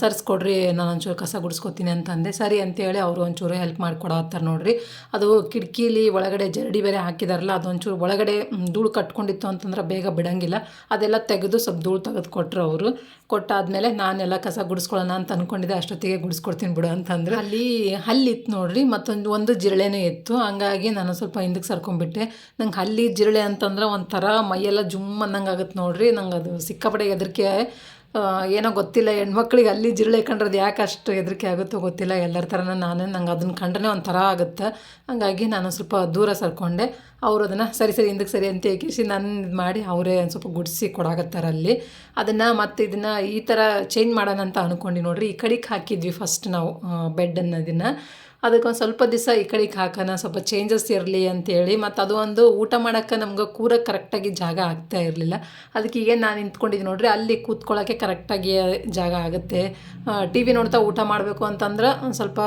ಸರ್ಸ್ಕೊಡ್ರಿ, ನಾನು ಒಂಚೂರು ಕಸ ಗುಡಿಸ್ಕೊತೀನಿ ಅಂತಂದೆ. ಸರಿ ಅಂತೇಳಿ ಅವರು ಒಂಚೂರು ಹೆಲ್ಪ್ ಮಾಡಿಕೊಡತ್ತಾರೆ ನೋಡ್ರಿ. ಅದು ಕಿಟಕಿಲಿ ಒಳಗಡೆ ಜರಡಿ ಬೇರೆ ಹಾಕಿದಾರಲ್ಲ, ಅದೊಂಚೂರು ಒಳಗಡೆ ಧೂಳು ಕಟ್ಕೊಂಡಿತ್ತು ಅಂತಂದ್ರೆ ಬೇಗ ಬಿಡಂಗಿಲ್ಲ. ಅದೆಲ್ಲ ತೆಗೆದು ಸ್ವಲ್ಪ ಧೂಳು ತೆಗೆದು ಕೊಟ್ಟರು ಅವರು. ಕೊಟ್ಟಾದ್ಮೇಲೆ ನಾನೆಲ್ಲ ಕಸ ಗುಡಿಸ್ಕೊಳ್ಳೋಣ ಅಂತ ಅಂದ್ಕೊಂಡಿದ್ದೆ ಅಷ್ಟೊತ್ತಿಗೆ ಗುಡಿಸ್ಕೊಡ್ತೀನಿ ಬಿಡು ಅಂತಂದ್ರೆ. ಅಲ್ಲಿ ಹಲ್ಲಿತ್ತು ನೋಡ್ರಿ, ಮತ್ತೊಂದು, ಒಂದು ಜಿರಳೆನೂ ಇತ್ತು. ಹಂಗಾಗಿ ನಾನು ಸ್ವಲ್ಪ ಹಿಂದಕ್ಕೆ ಸರ್ಕೊಂಡ್ಬಿಟ್ಟೆ. ನಂಗೆ ಹಲ್ಲಿ, ಜಿರಳೆ ಅಂತಂದ್ರೆ ಒಂಥರ ಮೈಯೆಲ್ಲ ಜುಮ್ ಅನ್ನಂಗೆ ಆಗುತ್ತೆ ನೋಡ್ರಿ. ನಂಗೆ ಅದು ಸಿಕ್ಕಾಪಡೆ ಹೆದರಿಕೆ ಏನೋ ಗೊತ್ತಿಲ್ಲ. ಹೆಣ್ಮಕ್ಳಿಗೆ ಅಲ್ಲಿ ಜಿರಳೆ ಕಂಡ್ರೆ ಅದು ಯಾಕೆ ಅಷ್ಟು ಹೆದರಿಕೆ ಆಗುತ್ತೋ ಗೊತ್ತಿಲ್ಲ. ಎಲ್ಲರ ಥರನ ನಾನು, ನಂಗೆ ಅದನ್ನು ಕಂಡ್ರೆ ಒಂಥರ ಆಗುತ್ತೆ. ಹಂಗಾಗಿ ನಾನು ಸ್ವಲ್ಪ ದೂರ ಸರ್ಕೊಂಡೆ. ಅವರು ಅದನ್ನು ಸರಿ ಸರಿ, ಹಿಂದಕ್ಕೆ ಸರಿ ಅಂತ ಏಕಿಸಿ ನಾನು ಇದು ಮಾಡಿ ಅವರೇ ಒಂದು ಸ್ವಲ್ಪ ಗುಡಿಸಿ ಕೊಡಾಕತ್ತಾರೆ ಅಲ್ಲಿ. ಅದನ್ನು ಮತ್ತು ಇದನ್ನು ಈ ಥರ ಚೇಂಜ್ ಮಾಡೋಣ ಅಂತ ಅಂದ್ಕೊಂಡು ನೋಡಿರಿ. ಈ ಕಡೆಗೆ ಹಾಕಿದ್ವಿ ಫಸ್ಟ್ ನಾವು ಬೆಡ್ ಅನ್ನೋದನ್ನು. ಅದಕ್ಕೊಂದು ಸ್ವಲ್ಪ ದಿವಸ ಈ ಕಡೆಗೆ ಹಾಕೋಣ ಸ್ವಲ್ಪ ಚೇಂಜಸ್ ಇರಲಿ ಅಂತೇಳಿ, ಮತ್ತು ಅದು ಒಂದು ಊಟ ಮಾಡೋಕ್ಕೆ ನಮ್ಗೆ ಕೂರಕ್ಕೆ ಕರೆಕ್ಟಾಗಿ ಜಾಗ ಆಗ್ತಾ ಇರಲಿಲ್ಲ. ಅದಕ್ಕೆ ಈಗ ನಾನು ನಿಂತ್ಕೊಂಡಿದ್ದೀನಿ ನೋಡ್ರಿ, ಅಲ್ಲಿ ಕೂತ್ಕೊಳ್ಳೋಕ್ಕೆ ಕರೆಕ್ಟಾಗಿ ಜಾಗ ಆಗುತ್ತೆ. ಟಿ ವಿ ನೋಡ್ತಾ ಊಟ ಮಾಡಬೇಕು ಅಂತಂದ್ರೆ ಒಂದು ಸ್ವಲ್ಪ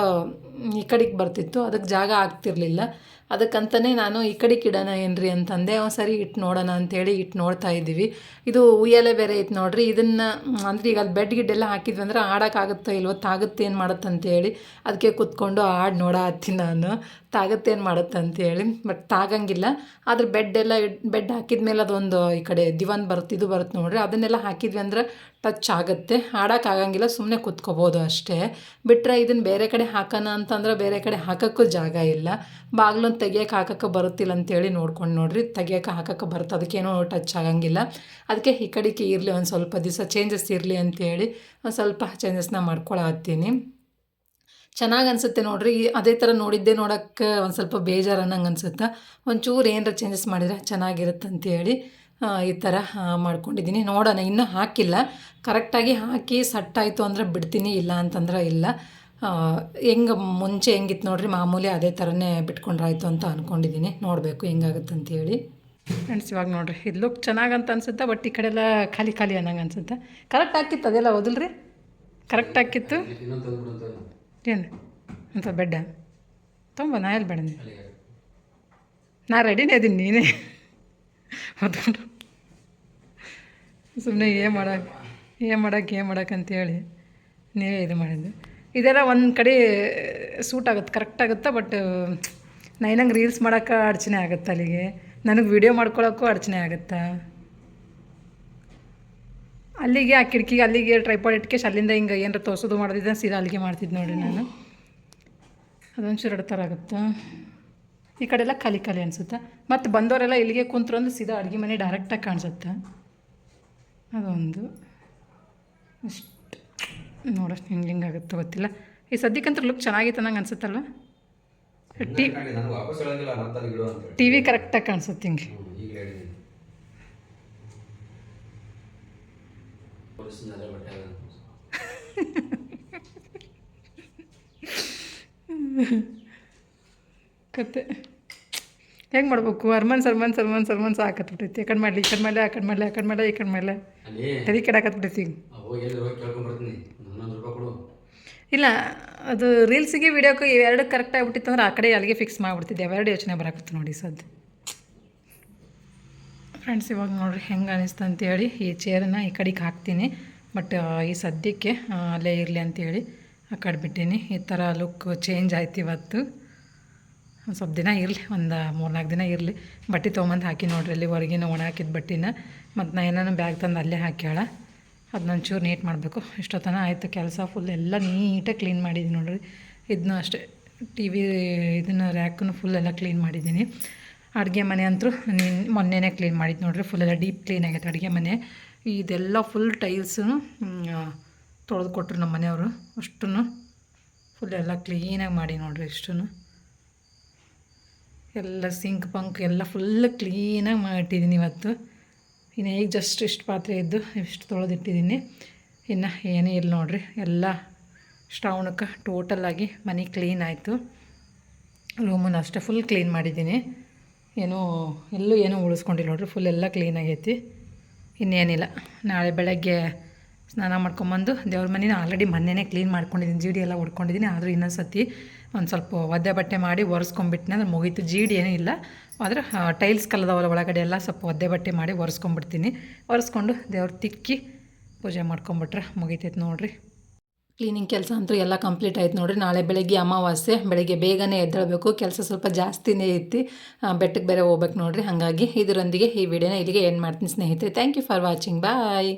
ಈ ಕಡೆಗೆ ಬರ್ತಿತ್ತು ಅದಕ್ಕೆ ಜಾಗ ಆಗ್ತಿರ್ಲಿಲ್ಲ. ಅದಕ್ಕಂತಲೇ ನಾನು ಈ ಕಡೆ ಕಿಡೋಣ ಏನ್ರಿ ಅಂತಂದೆ ಅವ್ನು ಸರಿ ಇಟ್ಟು ನೋಡೋಣ ಅಂತೇಳಿ ಇಟ್ಟು ನೋಡ್ತಾ ಇದ್ದೀವಿ. ಇದು ಉಯ್ಯಾಲೆ ಬೇರೆ ಐತೆ ನೋಡ್ರಿ, ಇದನ್ನು, ಅಂದ್ರೆ ಈಗ ಅದು ಬೆಡ್ ಗಿಡ್ಡೆಲ್ಲ ಹಾಕಿದ್ವಿ ಅಂದ್ರೆ ಆಡೋಕ್ಕಾಗುತ್ತೋ ಇಲ್ವೋ ತಾಗುತ್ತೆ ಏನು ಮಾಡುತ್ತಂತೇಳಿ ಅದಕ್ಕೆ ಕೂತ್ಕೊಂಡು ಆಡಿ ನೋಡ ಹತ್ತಿ ನಾನು. ತಾಗುತ್ತೆ ಏನು ಮಾಡುತ್ತೆ ಅಂತೇಳಿ ಬಟ್ ತಾಗಂಗಿಲ್ಲ. ಆದರೆ ಬೆಡ್ ಎಲ್ಲ ಬೆಡ್ ಹಾಕಿದ ಮೇಲೆ ಅದೊಂದು ಈ ಕಡೆ ದಿವಾನ್ ಬರುತ್ತೆ ಇದು ಬರುತ್ತೆ ನೋಡ್ರಿ. ಅದನ್ನೆಲ್ಲ ಹಾಕಿದ್ವಿ ಅಂದ್ರೆ ಟಚ್ ಆಗುತ್ತೆ. ಆಡೋಕ್ಕಾಗಂಗಿಲ್ಲ ಸುಮ್ಮನೆ ಕೂತ್ಕೋಬೋದು ಅಷ್ಟೇ. ಬಿಟ್ಟರೆ ಇದನ್ನು ಬೇರೆ ಕಡೆ ಹಾಕೋಣ ಅಂತಂದ್ರೆ ಬೇರೆ ಕಡೆ ಹಾಕೋಕ್ಕೂ ಜಾಗ ಇಲ್ಲ. ಬಾಗ್ಲೊಂದು ತೆಗಿಯೋಕೆ ಹಾಕೋಕ್ಕೆ ಬರುತ್ತಿಲ್ಲ ಅಂತೇಳಿ ನೋಡ್ಕೊಂಡು ನೋಡ್ರಿ. ತೆಗಿಯೋಕೆ ಹಾಕೋಕ್ಕೆ ಬರುತ್ತೆ ಅದಕ್ಕೇನು ಟಚ್ ಆಗಂಗಿಲ್ಲ. ಅದಕ್ಕೆ ಈ ಕಡೆಗೆ ಇರಲಿ, ಒಂದು ಸ್ವಲ್ಪ ದಿವಸ ಚೇಂಜಸ್ ಇರಲಿ ಅಂತೇಳಿ, ಒಂದು ಸ್ವಲ್ಪ ಚೇಂಜಸ್ನ ಮಾಡ್ಕೊಳತ್ತೀನಿ. ಚೆನ್ನಾಗಿ ಅನಿಸುತ್ತೆ ನೋಡ್ರಿ. ಅದೇ ಥರ ನೋಡಿದ್ದೆ ನೋಡೋಕ್ಕೆ ಒಂದು ಸ್ವಲ್ಪ ಬೇಜಾರು ಅನ್ನಂಗೆ ಅನ್ಸುತ್ತೆ? ಒಂಚೂರು ಏನಾರ ಚೇಂಜಸ್ ಮಾಡಿದರೆ ಚೆನ್ನಾಗಿರುತ್ತೆ ಅಂತೇಳಿ ಈ ಥರ ಮಾಡ್ಕೊಂಡಿದ್ದೀನಿ. ನೋಡೋಣ ಇನ್ನೂ ಹಾಕಿಲ್ಲ. ಕರೆಕ್ಟಾಗಿ ಹಾಕಿ ಸಟ್ಟಾಯಿತು ಅಂದರೆ ಬಿಡ್ತೀನಿ ಇಲ್ಲ ಅಂತಂದ್ರೆ ಇಲ್ಲ. ಹೆಂಗೆ ಮುಂಚೆ ಹೆಂಗಿತ್ತು ನೋಡ್ರಿ ಮಾಮೂಲಿ ಅದೇ ಥರನೇ ಬಿಟ್ಕೊಂಡ್ರಾಯ್ತು ಅಂತ ಅಂದ್ಕೊಂಡಿದ್ದೀನಿ ನೋಡಬೇಕು ಹೆಂಗಾಗುತ್ತೆ ಅಂತೇಳಿ ಫ್ರೆಂಡ್ಸ್ ಇವಾಗ ನೋಡ್ರಿ ಇದು ಲುಕ್ ಚೆನ್ನಾಗಂತ ಅನ್ಸುತ್ತೆ ಬಟ್ ಈ ಕಡೆ ಎಲ್ಲ ಖಾಲಿ ಖಾಲಿ ಅನ್ನಂಗೆ ಅನ್ಸುತ್ತೆ? ಕರೆಕ್ಟ್ ಹಾಕಿತ್ತು ಅದೆಲ್ಲ ಹೌದಿಲ್ರಿ? ಕರೆಕ್ಟ್ ಹಾಕಿತ್ತು? ಏನು ಅಂತ ಬೆಡ್ಡ. ತುಂಬ ನಾ ಎಲ್ಲಿ ಬೇಡ ನಾ ರೆಡಿನೇ ಇದೀನಿ ನೀನೇ. ಹೊತ್ಕೊಂಡು ಸುಮ್ಮನೆ ಏನು ಮಾಡೋಕೆ ಏನು ಮಾಡಕ್ಕೆ ಏನು ಮಾಡಕ್ಕೆ ಅಂತೇಳಿ ನೀವೇ ಇದು ಮಾಡಿದ್ದು. ಇದೆಲ್ಲ ಒಂದು ಕಡೆ ಸೂಟ್ ಆಗುತ್ತೆ ಕರೆಕ್ಟ್ ಆಗುತ್ತೆ? ಬಟ್ ನೈನಂಗೆ ರೀಲ್ಸ್ ಮಾಡೋಕೆ ಅಡಚಣೆ ಆಗುತ್ತೆ ಅಲ್ಲಿಗೆ? ನನಗೆ ವಿಡಿಯೋ ಮಾಡ್ಕೊಳ್ಳೋಕ್ಕೂ ಅಡಚಣೆ ಆಗುತ್ತೆ? ಅಲ್ಲಿಗೆ ಆ ಕಿಟಕಿಗೆ ಅಲ್ಲಿಗೆ ಟ್ರೈಪಾಡ್ ಇಟ್ಕೇಶ್ ಅಲ್ಲಿಂದ ಹಿಂಗೆ ಏನಾರ ತೋರ್ಸೋದು ಮಾಡೋದಿದ್ದ ಸೀದಾ ಅಲ್ಲಿಗೆ ಮಾಡ್ತಿದ್ದು ನೋಡಿ ನಾನು. ಅದೊಂಚೂರು ಥರ ಆಗುತ್ತೆ? ಈ ಕಡೆ ಎಲ್ಲ ಖಾಲಿ ಖಾಲಿ ಅನಿಸುತ್ತೆ? ಮತ್ತು ಬಂದವರೆಲ್ಲ ಇಲ್ಲಿಗೆ ಕುಂತ್ರು ಅಂದ್ರೆ ಸೀದಾ ಅಡುಗೆ ಮನೆ ಡೈರೆಕ್ಟಾಗಿ ಕಾಣಿಸುತ್ತೆ? ಅದೊಂದು. ಅಷ್ಟು. ನೋಡೋಷ್ಟು ಹಿಂಗೆ ಹಿಂಗೆ ಆಗುತ್ತೆ ಗೊತ್ತಿಲ್ಲ. ಈ ಸದ್ಯಕ್ಕಂತೂ ಲುಕ್ ಚೆನ್ನಾಗಿತ್ತು ನಂಗೆ ಅನ್ಸುತ್ತಲ್ವ? ಟಿ ಟಿ ವಿ ಕರೆಕ್ಟಾಗಿ ಕಾಣಿಸುತ್ತೆ ಹಿಂಗೆ ಹ್ಞೂ ಈಗ ಹೇಳಿದ್ದೀನಿ ಕತೆ. ಹೆಂಗೆ ಮಾಡ್ಬೇಕು? ಅರ್ಮನ್ ಸರ್ಮನ್ ಸರ್ಮನ್ ಸರ್ಮನ್ ಸಾಕತ್ಬಿಟ್ಟೈತಿ ಈ ಕಡೆ ಮಾಡಲಿ ಈ ಕಡೆ ಮೇಲೆ ಆ ಕಡೆ ಮಾಡಲಿ ಆ ಕಡೆ ಮೇಲೆ ಈ ಕಡೆ ಮೇಲೆ ತಲೆ ಕೆಡಾಕತ್ಬಿಟ್ಟೈತಿ ಈಗ. ಇಲ್ಲ ಅದು ರೀಲ್ಸಿಗೆ ವೀಡಿಯೋಕ್ಕೆ ಇವೆರಡು ಕರೆಕ್ಟ್ ಆಗಿಬಿಟ್ಟಿತ್ತು ಅಂದ್ರೆ ಆ ಕಡೆ ಅಲ್ಲಿಗೆ ಫಿಕ್ಸ್ ಮಾಡಿಬಿಡ್ತಿದ್ದೆ. ಅವೆರಡು ಯೋಚನೆ ಬರಾಕತ್ತು ನೋಡಿ ಸದ್ದು ಫ್ರೆಂಡ್ಸ್ ಇವಾಗ ನೋಡ್ರಿ ಹೆಂಗೆ ಅನಿಸ್ತು ಅಂತೇಳಿ ಈ ಚೇರನ್ನ ಈ ಕಡೆಗೆ ಹಾಕ್ತೀನಿ. ಬಟ್ ಈ ಸದ್ಯಕ್ಕೆ ಅಲ್ಲೇ ಇರಲಿ ಅಂತೇಳಿ ಆ ಕಡೆ ಬಿಟ್ಟೀನಿ. ಈ ಥರ ಲುಕ್ ಚೇಂಜ್ ಆಯ್ತು ಇವತ್ತು. ಒಂದು ಸ್ವಲ್ಪ ದಿನ ಇರಲಿ, ಒಂದು ಮೂರ್ನಾಲ್ಕು ದಿನ ಇರಲಿ. ಬಟ್ಟೆ ತೊಗೊಂಬಂದು ಹಾಕಿ ನೋಡ್ರಿ, ಅಲ್ಲಿ ಹೊರಗಿನ ಒಣ ಹಾಕಿದ ಬಟ್ಟೆನ. ಮತ್ತು ನಾ ಏನಾನ ಬ್ಯಾಗ್ ತಂದು ಅಲ್ಲೇ ಹಾಕ್ಯಾಳ. ಅದನ್ನ ಚೂರು ನೀಟ್ ಮಾಡಬೇಕು. ಇಷ್ಟೊತ್ತನ ಆಯಿತು ಕೆಲಸ ಫುಲ್ ಎಲ್ಲ ನೀಟಾಗಿ ಕ್ಲೀನ್ ಮಾಡಿದ್ದೀನಿ ನೋಡ್ರಿ. ಇದನ್ನ ಅಷ್ಟೇ ಟಿ ವಿ ಇದನ್ನು ರ್ಯಾಕನ್ನು ಫುಲ್ ಎಲ್ಲ ಕ್ಲೀನ್ ಮಾಡಿದ್ದೀನಿ ಅಡುಗೆ ಮನೆ ಅಂತೂ ನಿನ್ ಮೊನ್ನೆನೇ ಕ್ಲೀನ್ ಮಾಡಿದ್ದು ನೋಡ್ರಿ ಫುಲ್ ಎಲ್ಲ ಡೀಪ್ ಕ್ಲೀನ್ ಆಗೈತೆ ಅಡುಗೆ ಮನೆ. ಇದೆಲ್ಲ ಫುಲ್ ಟೈಲ್ಸು ತೊಳೆದು ಕೊಟ್ಟರು ನಮ್ಮ ಮನೆಯವರು. ಅಷ್ಟು ಫುಲ್ ಎಲ್ಲ ಕ್ಲೀನಾಗಿ ಮಾಡಿ ನೋಡ್ರಿ ಇಷ್ಟು ಎಲ್ಲ ಸಿಂಕ್ ಪಂಕ್ ಎಲ್ಲ ಫುಲ್ ಕ್ಲೀನಾಗಿ ಮಾಡಿಟ್ಟಿದ್ದೀನಿ ಇವತ್ತು. ಇನ್ನು ಈಗ ಜಸ್ಟ್ ಇಷ್ಟು ಪಾತ್ರೆ ಇದ್ದು ಇಷ್ಟು ತೊಳೆದಿಟ್ಟಿದ್ದೀನಿ ಇನ್ನು ಏನೇ ಇಲ್ಲ ನೋಡ್ರಿ, ಎಲ್ಲ ಟೋಟಲ್ ಆಗಿ ಮನೆ ಕ್ಲೀನ್ ಆಯಿತು. ರೂಮನ್ನು ಅಷ್ಟೇ ಫುಲ್ ಕ್ಲೀನ್ ಮಾಡಿದ್ದೀನಿ. ಏನೂ, ಎಲ್ಲೂ ಏನೂ ಉಳಿಸ್ಕೊಂಡಿಲ್ಲ ನೋಡ್ರಿ ಫುಲ್ ಎಲ್ಲ ಕ್ಲೀನ್ ಆಗೈತಿ. ಇನ್ನೇನಿಲ್ಲ. ನಾಳೆ ಬೆಳಗ್ಗೆ ಸ್ನಾನ ಮಾಡ್ಕೊಂಬಂದು ದೇವ್ರ ಮನೇನ ಆಲ್ರೆಡಿ ಮೊನ್ನೆನೇ ಕ್ಲೀನ್ ಮಾಡ್ಕೊಂಡಿದ್ದೀನಿ. ಜೀಡಿ ಎಲ್ಲ ಹೊಡ್ಕೊಂಡಿದ್ದೀನಿ ಆದರೂ ಇನ್ನೊಂದು ಸತಿ ಒಂದು ಸ್ವಲ್ಪ ಒದ್ದೆ ಬಟ್ಟೆ ಮಾಡಿ ಒರೆಸ್ಕೊಂಬಿಟ್ಟಿನಿ ಅಂದ್ರೆ ಮುಗೀತು, ಜೀಡಿ ಏನೂ ಇಲ್ಲ. ಆದರೆ ಟೈಲ್ಸ್ ಕಲ್ಲದವಲ್ಲ ಒಳಗಡೆ ಎಲ್ಲ ಸ್ವಲ್ಪ ಒದ್ದೆ ಬಟ್ಟೆ ಮಾಡಿ ಒರೆಸ್ಕೊಂಬಿಡ್ತೀನಿ ಒರೆಸ್ಕೊಂಡು ದೇವ್ರ ತಿಕ್ಕಿ ಪೂಜೆ ಮಾಡ್ಕೊಂಬಿಟ್ರೆ ಮುಗೀತೈತೆ ನೋಡ್ರಿ. ಕ್ಲೀನಿಂಗ್ ಕೆಲಸ ಅಂತೂ ಎಲ್ಲ ಕಂಪ್ಲೀಟ್ ಆಯ್ತು ನೋಡಿರಿ. ನಾಳೆ ಬೆಳಗ್ಗೆ ಅಮಾವಾಸ್ಯೆ, ಬೆಳಗ್ಗೆ ಬೇಗನೆ ಎದ್ದೇಳಬೇಕು. ಕೆಲಸ ಸ್ವಲ್ಪ ಜಾಸ್ತಿನೇ ಐತಿ. ಬೆಟ್ಟಕ್ಕೆ ಬೇರೆ ಹೋಗ್ಬೇಕು ನೋಡಿರಿ. ಹಾಗಾಗಿ ಇದರೊಂದಿಗೆ ಈ ವಿಡಿಯೋನ ಇಲ್ಲಿಗೆ ಏನು ಮಾಡ್ತೀನಿ ಸ್ನೇಹಿತರೆ. Thank you for watching bye